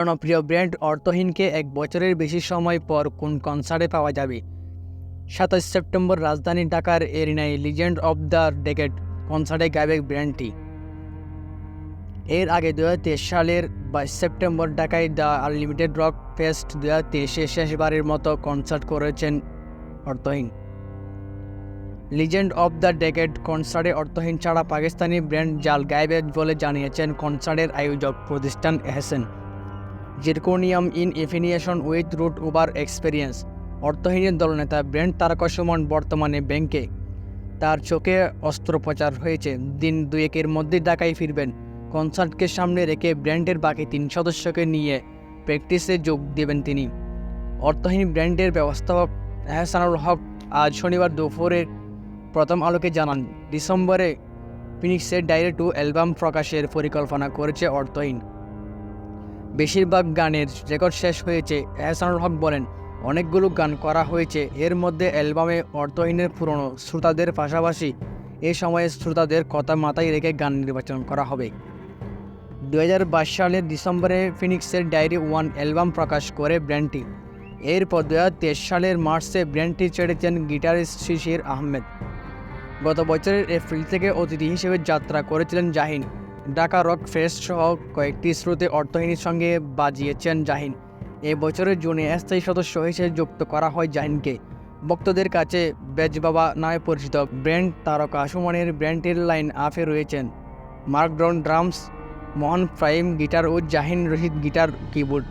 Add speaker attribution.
Speaker 1: জনপ্রিয় ব্র্যান্ড অর্থহীনকে এক বছরের বেশি সময় পর কোন কনসার্টে পাওয়া যাবে? সাতাশ সেপ্টেম্বর রাজধানী ঢাকার এরিনাই লিজেন্ড অব দ্য ডেকেট কনসার্টে গাইবে ব্র্যান্ডটি। এর আগে দুহাজার তেইশ সালের বাইশ সেপ্টেম্বর ঢাকায় দ্য আনলিমিটেড রক ফেস্ট দু হাজার তেইশে শেষবারের মতো কনসার্ট করেছেন Aurthohin. Legend of the decade কনসার্টে অর্থহীন ছাড়া পাকিস্তানি ব্র্যান্ড জাল গাইবে বলে জানিয়েছেন কনসার্টের আয়োজক প্রতিষ্ঠান এহসেন। Zirconium in affiliation with root uber experience অর্থহীনের দলনেতা ব্র্যান্ড তারকা সুমন বর্তমানে ব্যাংকে। তার চোখে অস্ত্রোপচার হয়েছে। দিন দুয়েকের মধ্যে ঢাকায় ফিরবেন। কনসার্টকে সামনে রেখে ব্র্যান্ডের বাকি তিন সদস্যকে নিয়ে প্র্যাকটিসে যোগ দেবেন তিনি। অর্থহীন ব্র্যান্ডের ব্যবস্থাপক এহসানুল হক আজ শনিবার দুপুরে প্রথম আলোকে জানান, ডিসেম্বরে ফিনিক্সের ডাইরেক্ট টু অ্যালবাম প্রকাশের পরিকল্পনা করেছে অর্থহীন। বেশিরভাগ গানের রেকর্ড শেষ হয়েছে। এহসানুল হক বলেন, অনেকগুলো গান করা হয়েছে। এর মধ্যে অ্যালবামে অর্থহীনের পুরনো শ্রোতাদের পাশাপাশি এ সময়ে শ্রোতাদের কথা মাথায় রেখে গান নির্বাচন করা হবে। দু হাজার বাইশ সালের ডিসেম্বরে ফিনিক্সের ডায়েরি ওয়ান অ্যালবাম প্রকাশ করে ব্র্যান্ডটি। এরপর দুহাজার তেইশ সালের মার্চে ব্র্যান্ডটি ছেড়েছেন গিটারিস্ট শিশির আহমেদ। গত বছরের এপ্রিল থেকে অতিথি হিসেবে যাত্রা করেছিলেন জাহিন। ঢাকা রক ফেস্ট সহ কয়েকটি স্রোতে অর্থহীনের সঙ্গে বাজিয়েছেন জাহিন। এ বছরের জুনে স্থায়ী সদস্য হিসেবে যুক্ত করা হয় জাহিনকে। ভক্তদের কাছে বেজ বাবা নামে পরিচিত ব্র্যান্ড তারকা সুমনের ব্র্যান্ডের লাইন আফে রয়েছেন। Mark drums, Mohan prime guitar ও জাহিন রশিদ গিটার, কিবোর্ড।